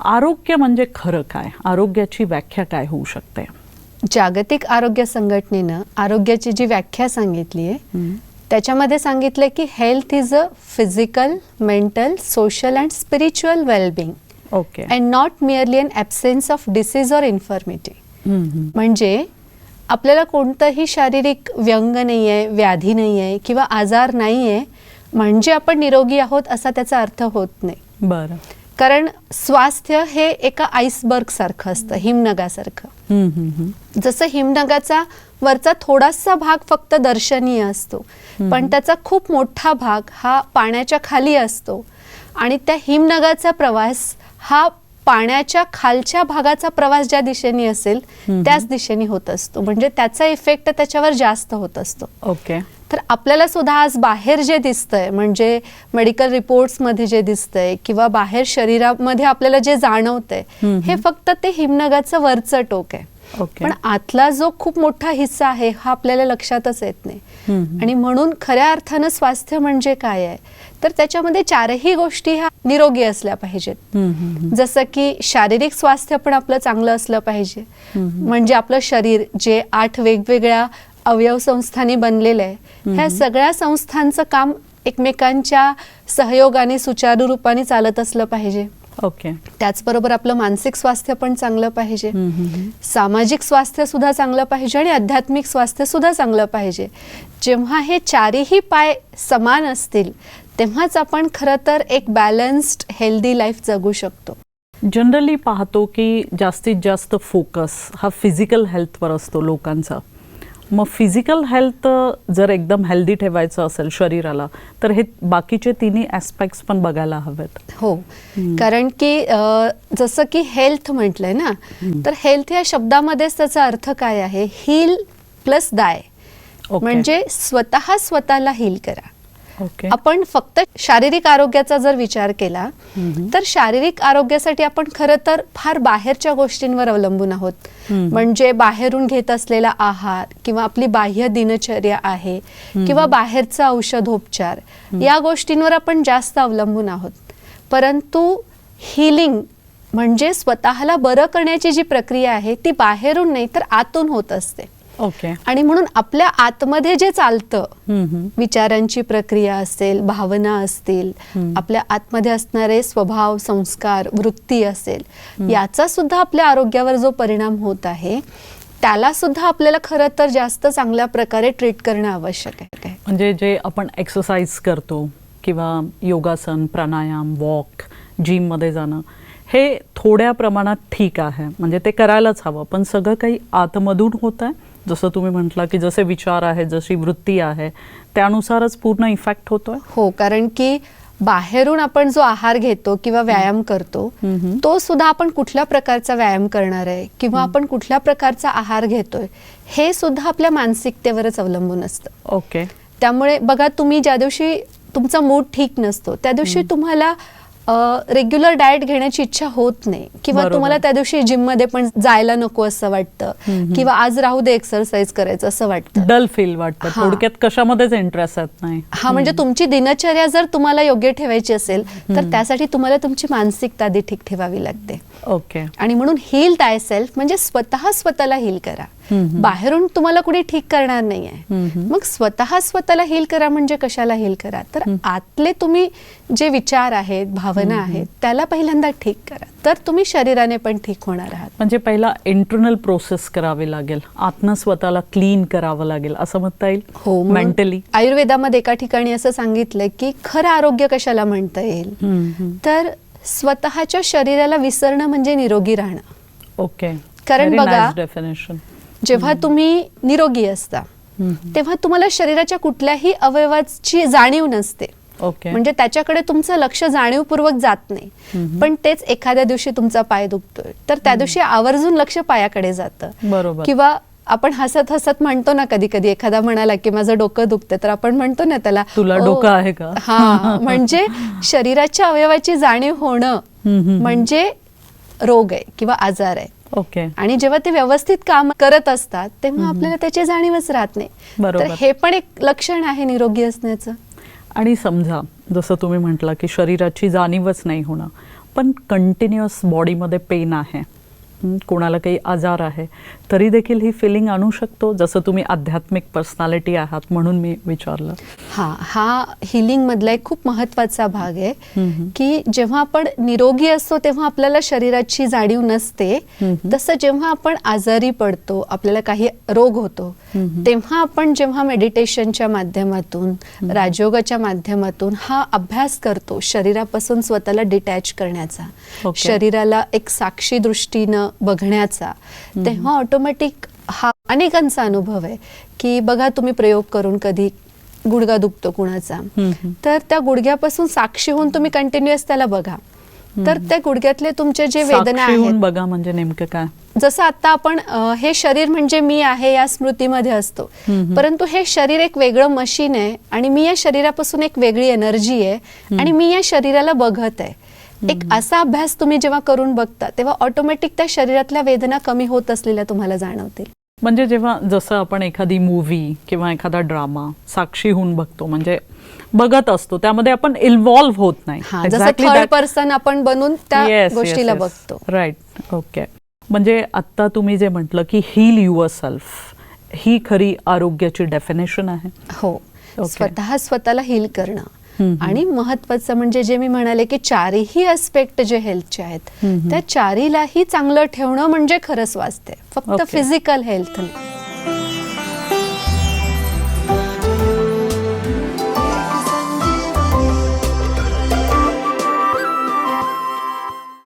आरोग्य म्हणजे खरं काय? आरोग्याची व्याख्या काय होऊ शकते? जागतिक आरोग्य संघटनेनं आरोग्याची जी व्याख्या सांगितली आहे त्याच्यामध्ये सांगितलं की health is a physical mental social and spiritual wellbeing. Okay. And not merely an absence of disease or infirmity. म्हणजे आपल्याला कोणतंही शारीरिक व्यंग नाही आहे व्याधी नाही आहे किंवा आजार नाही आहे म्हणजे आपण निरोगी आहोत असा त्याचा अर्थ होत नाही. बरं. कारण स्वास्थ्य हे एका आईसबर्ग सारखं असतं हिमनगासारखं. हम्म, हम्म, हम्म. जसं हिमनगाचा वरचा थोडासा भाग फक्त दर्शनीय असतो पण त्याचा खूप मोठा भाग हा पाण्याच्या खाली असतो आणि त्या हिमनगाचा प्रवास हा पाण्याच्या खालच्या भागाचा प्रवास ज्या दिशेने असेल त्याच दिशेने होत असतो. म्हणजे त्याचा इफेक्ट त्याच्यावर जास्त होत असतो. ओके तर आपल्याला सुद्धा आज बाहेर जे दिसतंय म्हणजे मेडिकल रिपोर्ट्समध्ये जे दिसतंय किंवा बाहेर शरीरामध्ये आपल्याला जे जाणवतंय. हे फक्त ते हिमनगाचं वरचं टोक आहे. ओके. पण आतला जो खूप मोठा हिस्सा आहे हा आपल्याला लक्षातच येत नाही. आणि म्हणून खऱ्या अर्थानं स्वास्थ्य म्हणजे काय आहे? तर त्याच्यामध्ये चारही गोष्टी ह्या निरोगी असल्या पाहिजेत. जसं की शारीरिक स्वास्थ्य पण आपलं चांगलं असलं पाहिजे. म्हणजे आपलं शरीर जे आठ वेगवेगळ्या अवयव संस्थांनी बनलेलं आहे. ह्या सगळ्या संस्थांचं काम एकमेकांच्या सहयोगाने सुचारू रूपाने चालत असलं पाहिजे. ओके. त्याचबरोबर आपलं मानसिक स्वास्थ्य पण चांगलं पाहिजे. सामाजिक स्वास्थ्य सुद्धा चांगलं पाहिजे आणि आध्यात्मिक स्वास्थ्य सुद्धा चांगलं पाहिजे. जेव्हा हे चारही पाय समान असतील तेव्हाच आपण खरं तर एक बॅलन्स्ड हेल्दी लाईफ जगू शकतो. जनरली पाहतो की जास्तीत जास्त फोकस हा फिजिकल हेल्थवर असतो लोकांचा. मग फिजिकल हेल्थ जर एकदम हेल्दी ठेवायचं असेल शरीराला तर हे बाकीचे तिन्ही ॲस्पेक्ट्स पण बघायला हवेत. हो. कारण की जसं की हेल्थ म्हटलंय ना तर हेल्थ या शब्दामध्येच त्याचा अर्थ काय आहे? हील प्लस दाय. म्हणजे स्वतः स्वतःला हील करा. आपण फक्त शारीरिक आरोग्याचा जर विचार केला. तर शारीरिक आरोग्यासाठी आपण खरं तर फार बाहेरच्या गोष्टींवर अवलंबून आहोत. म्हणजे बाहेरून घेत असलेला आहार किंवा आपली बाह्य दिनचर्या आहे किंवा बाहेरचा औषधोपचार या गोष्टींवर आपण जास्त अवलंबून आहोत. परंतु हिलिंग म्हणजे स्वतःला बरं करण्याची जी प्रक्रिया आहे ती बाहेरून नाही तर आतून होत असते. ओके. आणि म्हणून आपल्या आतमध्ये जे चालतं. विचारांची प्रक्रिया असेल भावना असतील आपल्या आतमध्ये असणारे स्वभाव संस्कार वृत्ती असेल याचा सुद्धा आपल्या आरोग्यावर जो परिणाम होत आहे त्याला सुद्धा आपल्याला खरं तर जास्त चांगल्या प्रकारे ट्रीट करणं आवश्यक आहे. म्हणजे जे आपण एक्सरसाइज करतो किंवा योगासन प्राणायाम वॉक जिममध्ये जाणं हे थोड्या प्रमाणात ठीक आहे. म्हणजे ते करायलाच हवं. पण सगळं काही आतमधून होत आहे जसं तुम्ही म्हटलं की जसे विचार आहे जशी वृत्ती आहे त्यानुसारच पूर्ण इफेक्ट होतोय? हो कारण की बाहेरून आपण जो आहार घेतो किंवा व्यायाम करतो. तो सुद्धा आपण कुठल्या प्रकारचा व्यायाम करणार आहे किंवा आपण कुठल्या प्रकारचा आहार घेतोय हे सुद्धा आपल्या मानसिकतेवरच अवलंबून असतं. ओके. त्यामुळे बघा तुम्ही ज्या दिवशी तुमचा मूड ठीक नसतो त्या दिवशी तुम्हाला रेग्युलर डाएट घेण्याची इच्छा होत नाही. किंवा. तुम्हाला त्या दिवशी जिममध्ये पण जायला नको असं वाटतं. किंवा आज राहू दे एक्सरसाइज करायचं असं वाटतं. डल फील वाटतं. थोडक्यात कशामध्येच इंटरेस्ट नाही. हा म्हणजे तुमची दिनचर्या जर तुम्हाला योग्य ठेवायची असेल तर त्यासाठी तुम्हाला तुमची मानसिकता ठीक ठेवावी लागते. ओके आणि म्हणून हील दाय सेल्फ म्हणजे स्वतः स्वतःला हील करा. बाहेरून तुम्हाला कुणी ठीक करणार नाहीये. मग स्वतः स्वतःला हील करा म्हणजे कशाला हील करा? तर आतले तुम्ही जे विचार आहेत भावना आहेत त्याला पहिल्यांदा ठीक करा. तर तुम्ही शरीराने पण ठीक होणार आहात. म्हणजे पहिला इंटरनल प्रोसेस करावी लागेल. आतनं स्वतःला क्लीन करावं लागेल असं म्हणता येईल? हो मेंटली आयुर्वेदामध्ये एका ठिकाणी असं सांगितलंय की खरं आरोग्य कशाला म्हणता येईल? तर स्वतःच्या शरीराला विसरणं म्हणजे निरोगी राहणं. ओके कारण बघा, डेफिनेशन जेव्हा तुम्ही निरोगी असता तेव्हा तुम्हाला शरीराच्या कुठल्याही अवयवाची जाणीव नसते. ओके. म्हणजे त्याच्याकडे तुमचं लक्ष जाणीवपूर्वक जात नाही. पण तेच एखाद्या दिवशी तुमचा पाय दुखतोय तर त्या दिवशी आवर्जून लक्ष पायाकडे जातं. बरोबर. किंवा आपण हसत हसत म्हणतो ना कधी कधी एखादा म्हणाला की माझं डोकं दुखतं तर आपण म्हणतो ना त्याला तुला "ओ, डोकं आहे का?" हा म्हणजे शरीराच्या अवयवाची जाणीव होणं. म्हणजे रोग आहे किंवा आजार आहे. ओके. आणि जेव्हा ते व्यवस्थित काम करत असतात तेव्हा आपल्याला त्याची जाणीवच राहत नाही. तर हे पण एक लक्षण आहे निरोगी असण्याचं. आणि समजा जसं तुम्ही म्हटलं की शरीराची जाणीवच नाही होणं पण कंटिन्युअस बॉडीमध्ये पेन आहे. कोणाला काही आजार आहे तरी देखील ही फिलिंग आणू शकतो जसं तुम्ही आध्यात्मिक पर्सनॅलिटी आहात म्हणून मी विचारलं हा हा हिलिंग मधला एक खूप महत्त्वाचा भाग आहे. की जेव्हा आपण निरोगी असतो तेव्हा आपल्याला शरीराची जाणीव नसते. तसं जेव्हा आपण आजारी पडतो आपल्याला काही रोग होतो. तेव्हा आपण जेव्हा मेडिटेशनच्या माध्यमातून राजयोगाच्या माध्यमातून हा अभ्यास करतो शरीरापासून स्वतःला डिटॅच करण्याचा Okay. शरीराला एक साक्षी दृष्टीनं बघण्याचा तेव्हा ऑटोमॅटिक हा अनेकांचा अनुभव आहे की बघा तुम्ही प्रयोग करून कधी गुडगा दुखतो कुणाचा. तर त्या गुडघ्यापासून साक्षी होऊन तुम्ही कंटिन्युअस त्याला बघा. तर त्या गुडघ्यातले तुमचे जे वेदना आहेत बघा म्हणजे नेमकं काय? जसं आता आपण हे शरीर म्हणजे मी आहे या स्मृतीमध्ये असतो. परंतु हे शरीर एक वेगळं मशीन आहे आणि मी या शरीरापासून एक वेगळी एनर्जी आहे आणि मी या शरीराला बघत आहे. एक असा अभ्यास तुम्ही जेव्हा करून बघता तेव्हा ऑटोमॅटिक त्या शरीरातल्या वेदना कमी होत असलेल्या तुम्हाला जाणवतील. म्हणजे जेव्हा जसं आपण एखादी मूवी किंवा एखादा ड्रामा साक्षी होऊन बघतो म्हणजे बघत असतो त्यामध्ये आपण इन्व्हॉल्व्ह होत नाही. जसं थर्ड पर्सन आपण बनून त्या गोष्टीला बघतो. राईट ओके म्हणजे आता तुम्ही जे म्हटलं की हील युअर सेल्फ ही खरी आरोग्याची डेफिनेशन आहे. हो. Okay. स्वतः स्वतःला हील करणं. आणि महत्वाचं म्हणजे जे मी म्हणाले की चारही अस्पेक्ट जे हेल्थचे आहेत. त्या चारीलाही चांगलं ठेवणं म्हणजे खरं स्वास्थ्य फक्त. फिजिकल हेल्थ नाही